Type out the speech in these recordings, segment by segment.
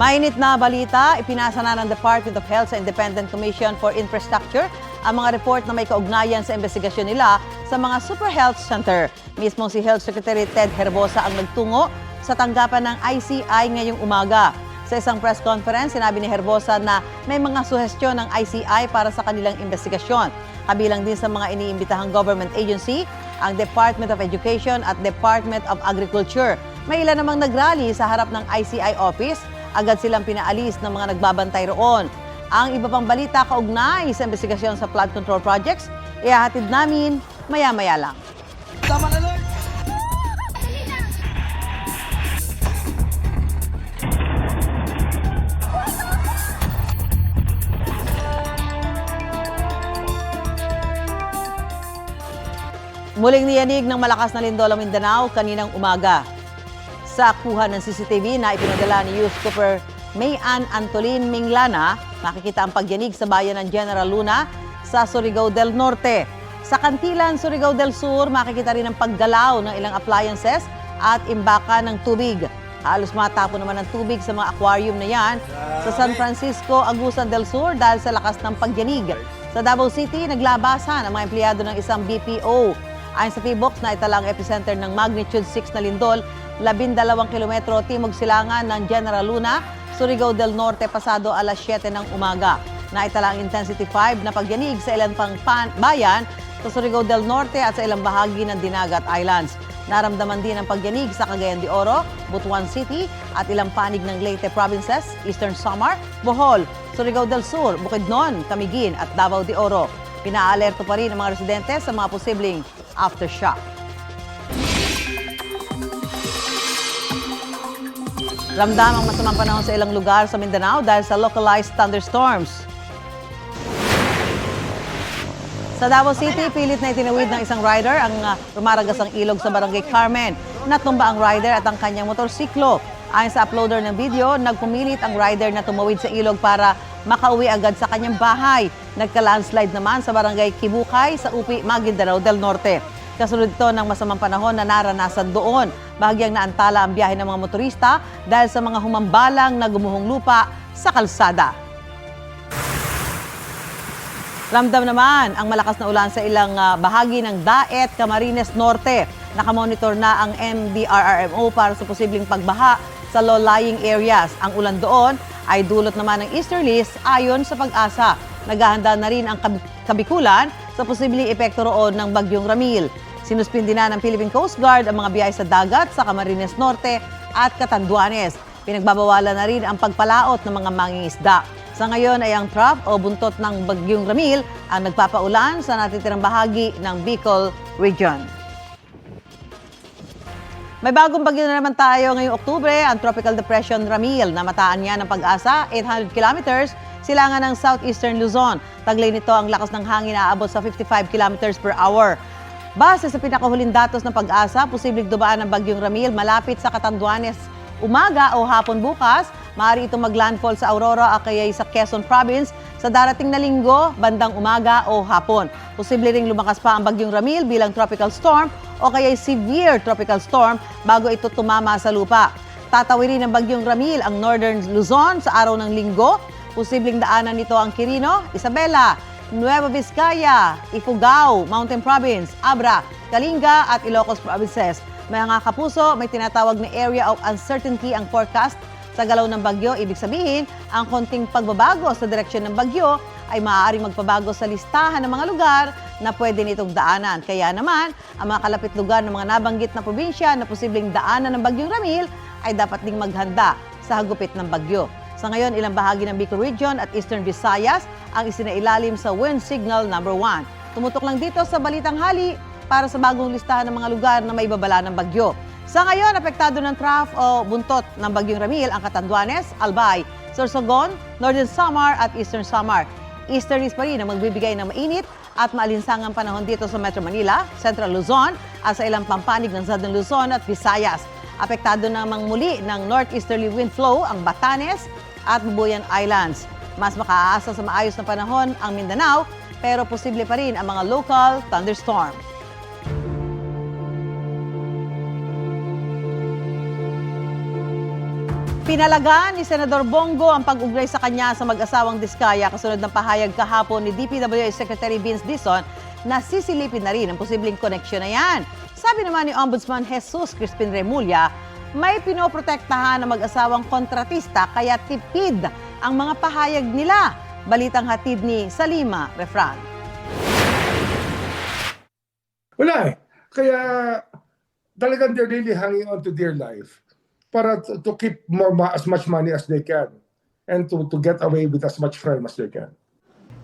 Mainit na balita, ipinasa na ng Department of Health sa Independent Commission for Infrastructure ang mga report na may kaugnayan sa investigasyon nila sa mga Super Health Center. Mismong si Health Secretary Ted Herbosa ang nagtungo sa tanggapan ng ICI ngayong umaga. Sa isang press conference, sinabi ni Herbosa na may mga suhestyon ng ICI para sa kanilang investigasyon. Kabilang din sa mga iniimbitahang government agency, ang Department of Education at Department of Agriculture. May ilan namang nagrally sa harap ng ICI office, agad silang pinaalis ng mga nagbabantay roon. Ang iba pang balita kaugnay sa investigasyon sa flood control projects, ihahatid namin maya-maya lang. Muling niyanig ng malakas na lindol ang Mindanao kaninang umaga. Sa kuha ng CCTV na ipinadala ni Youth Cooper Mayan Antolin Minglana, makikita ang pagyanig sa bayan ng General Luna sa Surigao del Norte. Sa Kantilan, Surigao del Sur, makikita rin ang paggalaw ng ilang appliances at imbaka ng tubig. Halos matapo naman ng tubig sa mga aquarium na yan sa San Francisco, Agusan del Sur dahil sa lakas ng pagyanig. Sa Davao City, naglabasan ang mga empleyado ng isang BPO. Ayon sa PBOX na italang epicenter ng magnitude 6 na lindol, 12 kilometro timog silangan ng General Luna, Surigao del Norte pasado alas 7 ng umaga. Naitala ang intensity 5 na pagyanig sa ilang pang pan- bayan sa Surigao del Norte at sa ilang bahagi ng Dinagat Islands. Naramdaman din ang pagyanig sa Cagayan de Oro, Butuan City at ilang panig ng Leyte Provinces, Eastern Samar, Bohol, Surigao del Sur, Bukidnon, Camiguin at Davao de Oro. Pinaalerto pa rin ang mga residente sa mga posibleng aftershock. Ramdam ang masamang panahon sa ilang lugar sa Mindanao dahil sa localized thunderstorms. Sa Davao City, pilit na itinawid ng isang rider ang uh, rumaragas ang ilog sa Barangay Carmen. Natumba ang rider at ang kanyang motorsiklo. Ayon sa uploader ng video, nagpumilit ang rider na tumawid sa ilog para makauwi agad sa kanyang bahay. Nagka-landslide naman sa Barangay Kibukay sa Upi, Maguindanao del Norte. Kasunod ito ng masamang panahon na naranasan doon. Bahagyang naantala ang biyahe ng mga motorista dahil sa mga humambalang na gumuhong lupa sa kalsada. Ramdam naman ang malakas na ulan sa ilang ah, bahagi ng Daet, Camarines Norte. Nakamonitor na ang MDRRMO para sa posibleng pagbaha sa low-lying areas. Ang ulan doon ay dulot naman ng easterlies ayon sa pag-asa. Naghahanda na rin ang Kab- Kabikulan sa posibleng epekto roon ng Bagyong Ramil. Sinuspindi na ng Philippine Coast Guard ang mga biyahe sa dagat sa Camarines Norte at Catanduanes. Pinagbabawalan na rin ang pagpalaot ng mga mangingisda. Sa ngayon ay ang trough o buntot ng Bagyong Ramil ang nagpapaulan sa natitirang bahagi ng Bicol Region. May bagong bagyo na naman tayo ngayong Oktubre, ang Tropical Depression Ramil. Namataan niya ng pag-asa, 800 kilometers, silangan ng southeastern Luzon. Taglay nito ang lakas ng hangin na aabot sa 55 kilometers per hour. Base sa pinakahuling datos ng pag-asa, posibleng dumaan ng bagyong Ramil malapit sa Catanduanes umaga o hapon bukas. Maaari itong maglandfall sa Aurora o kaya sa Quezon Province sa darating na linggo, bandang umaga o hapon. Posible ring lumakas pa ang bagyong Ramil bilang tropical storm o kaya severe tropical storm bago ito tumama sa lupa. Tatawirin ng bagyong Ramil ang northern Luzon sa araw ng linggo. Posibleng daanan nito ang Quirino, Isabela, Nueva Vizcaya, Ifugao, Mountain Province, Abra, Kalinga at Ilocos Provinces. May mga kapuso, may tinatawag na area of uncertainty ang forecast sa galaw ng bagyo. Ibig sabihin, ang konting pagbabago sa direksyon ng bagyo ay maaaring magpabago sa listahan ng mga lugar na pwede nitong daanan. Kaya naman, ang mga kalapit lugar ng mga nabanggit na probinsya na posibleng daanan ng bagyong Ramil ay dapat ding maghanda sa hagupit ng bagyo. Sa ngayon, ilang bahagi ng Bicol Region at Eastern Visayas ang isinailalim sa wind signal number 1. Tumutok lang dito sa Balitang Hali para sa bagong listahan ng mga lugar na may babala ng bagyo. Sa ngayon, apektado ng trough o buntot ng Bagyong Ramil ang Catanduanes, Albay, Sorsogon, Northern Samar at Eastern Samar. Easterlies pa rin ang magbibigay ng mainit at maalinsangang panahon dito sa Metro Manila, Central Luzon at sa ilang pampanig ng Southern Luzon at Visayas. Apektado namang muli ng northeasterly wind flow ang Batanes at Bubuyan Islands. Mas makaaasa sa maayos na panahon ang Mindanao pero posible pa rin ang mga local thunderstorm. Pinalagaan ni Senador Bongo ang pag-ugnay sa kanya sa mag-asawang diskaya kasunod ng pahayag kahapon ni DPWH Secretary Vince Dizon na sisilipin na rin ang posibleng koneksyon na yan. Sabi naman ni Ombudsman Jesus Crispin Remulla, may pinoprotektahan ang mag-asawang kontratista kaya tipid ang mga pahayag nila. Balitang hatid ni Salima Refran. Wala eh. Kaya talagang they're really hanging on to their life para to, to keep more as much money as they can and to, to get away with as much crime as they can.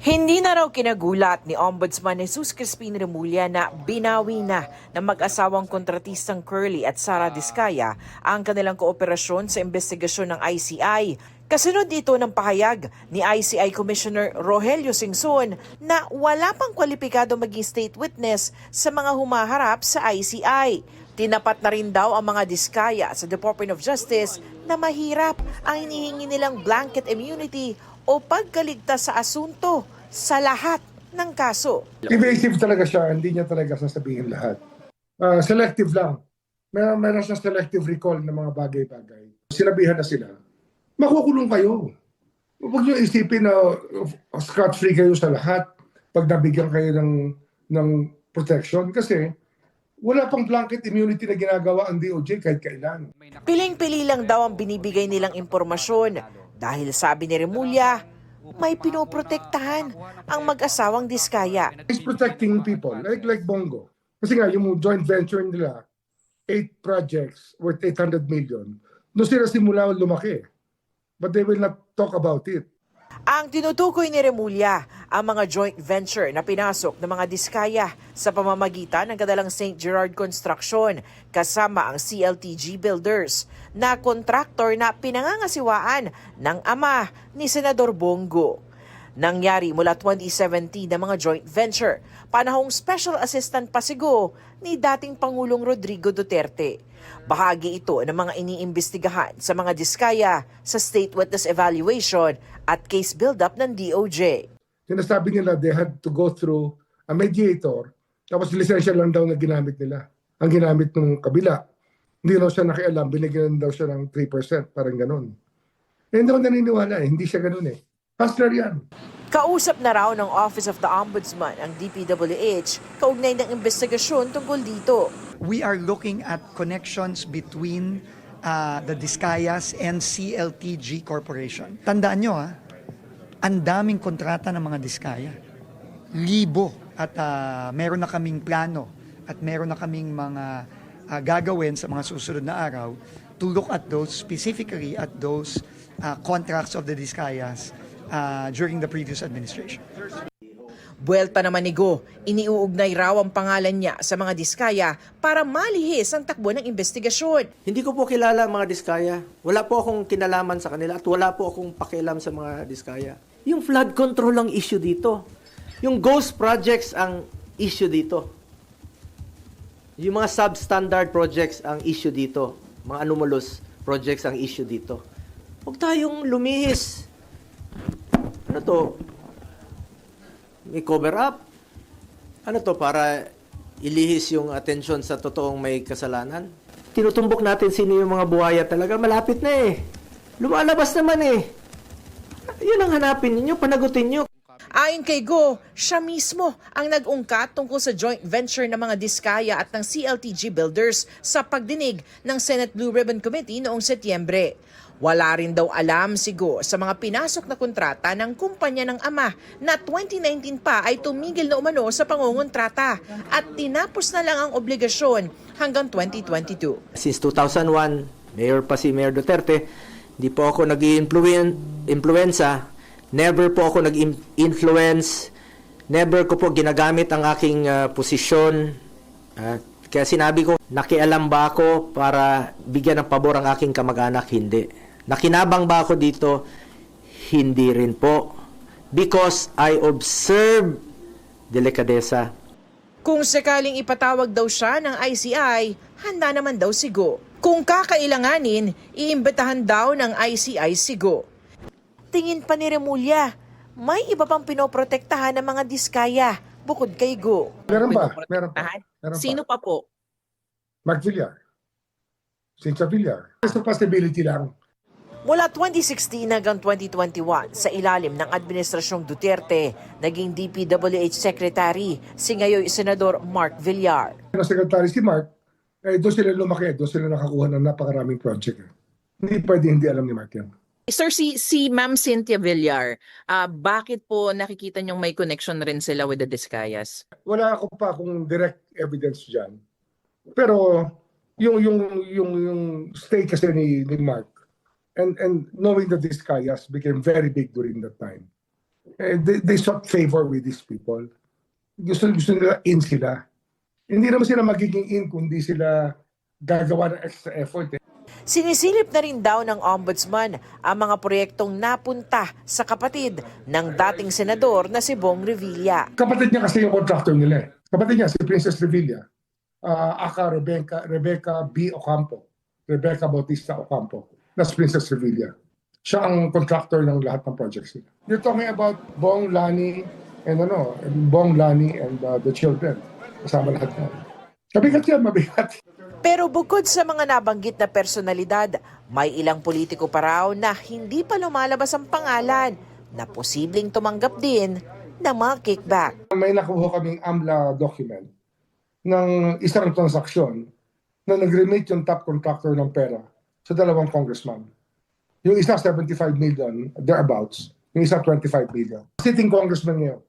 Hindi na raw kinagulat ni Ombudsman Jesus Crispin Remulla na binawi na ng mag-asawang kontratistang Curly at Sara Diskaya ang kanilang kooperasyon sa investigasyon ng ICI. Kasunod dito ng pahayag ni ICI Commissioner Rogelio Singson na wala pang kwalipikado maging state witness sa mga humaharap sa ICI. Tinapat na rin daw ang mga diskaya sa Department of Justice na mahirap ang hinihingi nilang blanket immunity o pagkaligtas sa asunto sa lahat ng kaso. Evasive talaga siya, hindi niya talaga sasabihin lahat. Ah, selective lang. Meron, meron siyang selective recall ng mga bagay-bagay. Sinabihan na sila, makukulong kayo. Huwag niyo isipin na uh, scot-free kayo sa lahat pag nabigyan kayo ng, ng protection kasi wala pang blanket immunity na ginagawa ang DOJ kahit kailan. Piling-pili lang daw ang binibigay nilang impormasyon dahil sabi ni Remulla, may pinoprotektahan ang mag-asawang diskaya. He's protecting people like like Bongo. Kasi nga yung joint venture nila, eight projects worth 800 million. Doon sila simula lumaki. But they will not talk about it. Ang tinutukoy ni Remulla ang mga joint venture na pinasok ng mga diskaya sa pamamagitan ng kadalang St. Gerard Construction kasama ang CLTG Builders na kontraktor na pinangangasiwaan ng ama ni Senador Bongo. Nangyari mula 2017 na mga joint venture, panahong Special Assistant Pasigo ni dating Pangulong Rodrigo Duterte. Bahagi ito ng mga iniimbestigahan sa mga diskaya sa State Witness Evaluation at case build-up ng DOJ. Sinasabi nila they had to go through a mediator tapos lisensya lang daw na ginamit nila. Ang ginamit ng kabila. Hindi raw siya nakialam, binigyan daw siya ng 3%, parang ganun. Eh, hindi ako naniniwala eh, hindi siya ganun eh. Hustler yan. Kausap na raw ng Office of the Ombudsman ang DPWH kaugnay ng investigasyon tungkol dito. we are looking at connections between uh, the Discayas and CLTG Corporation. Tandaan nyo ha, ang daming kontrata ng mga Diskaya. Libo. At uh, meron na kaming plano at meron na kaming mga uh, gagawin sa mga susunod na araw to look at those, specifically at those uh, contracts of the Discayas uh, during the previous administration. Buwelta naman ni Go, iniuugnay raw ang pangalan niya sa mga diskaya para malihis ang takbo ng investigasyon. Hindi ko po kilala ang mga diskaya. Wala po akong kinalaman sa kanila at wala po akong pakialam sa mga diskaya. Yung flood control ang issue dito. Yung ghost projects ang issue dito. Yung mga substandard projects ang issue dito. Mga anomalous projects ang issue dito. Huwag tayong lumihis. Ano to? May cover up? Ano to para ilihis yung atensyon sa totoong may kasalanan? Tinutumbok natin sino yung mga buhaya talaga. Malapit na eh. Lumalabas naman eh. Yun ang hanapin ninyo, panagutin nyo. Ayon kay Go, siya mismo ang nag-ungkat tungkol sa joint venture ng mga Diskaya at ng CLTG Builders sa pagdinig ng Senate Blue Ribbon Committee noong Setyembre. Wala rin daw alam si Go sa mga pinasok na kontrata ng kumpanya ng ama na 2019 pa ay tumigil na umano sa pangungontrata at tinapos na lang ang obligasyon hanggang 2022. Since 2001, mayor pa si Mayor Duterte, hindi po ako nag influenza never po ako nag-influence, never ko po ginagamit ang aking ah, posisyon. Ah, kaya sinabi ko, nakialam ba ako para bigyan ng pabor ang aking kamag-anak? Hindi. Nakinabang ba ako dito? Hindi rin po. Because I observe delikadesa. Kung sakaling ipatawag daw siya ng ICI, handa naman daw si Go. Kung kakailanganin, iimbitahan daw ng ICI si Go. Tingin pa ni Remulla, may iba pang pinoprotektahan ng mga diskaya bukod kay Go. Meron ba? Meron pa. Meron Sino pa po? Mark Villar. Cynthia Villar. It's a possibility lang. Mula 2016 hanggang 2021, sa ilalim ng Administrasyong Duterte, naging DPWH Secretary si ngayon Senador Mark Villar. Ang secretary si Mark, eh, doon sila lumaki, doon sila nakakuha ng napakaraming project. eh. Hindi pwede hindi alam ni Mark yan. Sir, si, si Ma'am Cynthia Villar, ah, bakit po nakikita niyong may connection rin sila with the Discayas? Wala ako pa kung direct evidence dyan. Pero yung yung yung yung stay kasi ni, ni Mark and and knowing that these kayas became very big during that time. Eh, they, they sought favor with these people. Gusto gusto nila in sila. Hindi naman sila magiging in kung di sila gagawa ng extra effort. Eh. Sinisilip na rin daw ng ombudsman ang mga proyektong napunta sa kapatid ng dating senador na si Bong Revilla. Kapatid niya kasi yung contractor nila. eh. Kapatid niya si Princess Revilla. Uh, aka Rebecca, Rebecca B. Ocampo. Rebecca Bautista Ocampo. That's Princess Revilla. Siya ang contractor ng lahat ng projects nila. You're talking about Bong, Lani, and ano, Bong, Lani, and uh, the children. Kasama lahat yan. Mabigat yan, mabigat. Pero bukod sa mga nabanggit na personalidad, may ilang politiko pa raw na hindi pa lumalabas ang pangalan na posibleng tumanggap din ng mga kickback. May nakuha kaming AMLA document ng isang transaksyon na nag-remit yung top contractor ng pera sa dalawang congressman. Yung isa 75 million, thereabouts. Yung isa 25 million. Sitting congressman ngayon.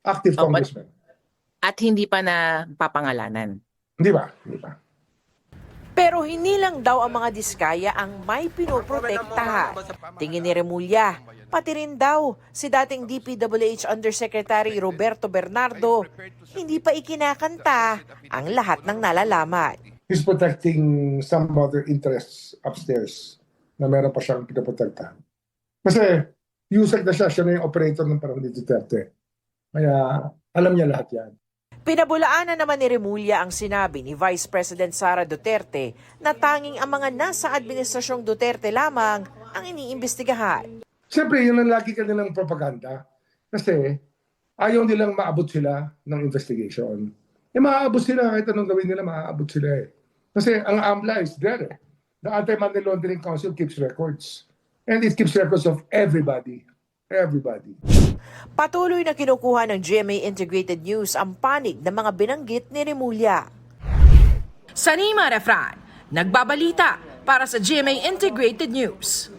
Active Oh, but- congressman. At hindi pa na papangalanan. Hindi ba? Hindi ba? Pero hindi lang daw ang mga diskaya ang may pinoprotektahan. Tingin ni Remulla, pati rin daw si dating DPWH Undersecretary Roberto Bernardo, hindi pa ikinakanta ang lahat ng nalalaman. He's protecting some other interests upstairs na meron pa siyang pinaprotektahan. Kasi user na siya, siya na yung operator ng parang ni Duterte. Kaya alam niya lahat yan. Pinabulaanan naman ni Remulla ang sinabi ni Vice President Sara Duterte na tanging ang mga nasa administrasyong Duterte lamang ang iniimbestigahan. Siyempre, yun ang lagi kanilang propaganda. Kasi ayaw nilang maabot sila ng investigation. Eh, maaabot sila kahit anong gawin nila, maaabot sila eh. Kasi ang AMLA is there eh. The Anti-Money Laundering Council keeps records. And it keeps records of everybody. Everybody. Patuloy na kinukuha ng GMA Integrated News ang panig ng mga binanggit ni Remulla. Sanima Refran, nagbabalita para sa GMA Integrated News.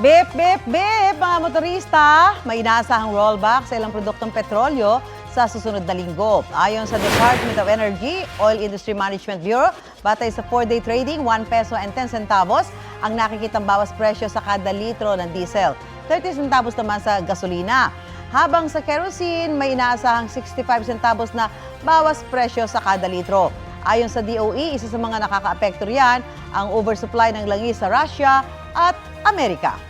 Bip, bip, bip, mga motorista! May inaasahang rollback sa ilang produktong petrolyo sa susunod na linggo. Ayon sa Department of Energy, Oil Industry Management Bureau, batay sa 4-day trading, 1 peso and 10 centavos ang nakikitang bawas presyo sa kada litro ng diesel. 30 centavos naman sa gasolina. Habang sa kerosene, may inaasahang 65 centavos na bawas presyo sa kada litro. Ayon sa DOE, isa sa mga nakakaapekto riyan ang oversupply ng langis sa Russia at Amerika.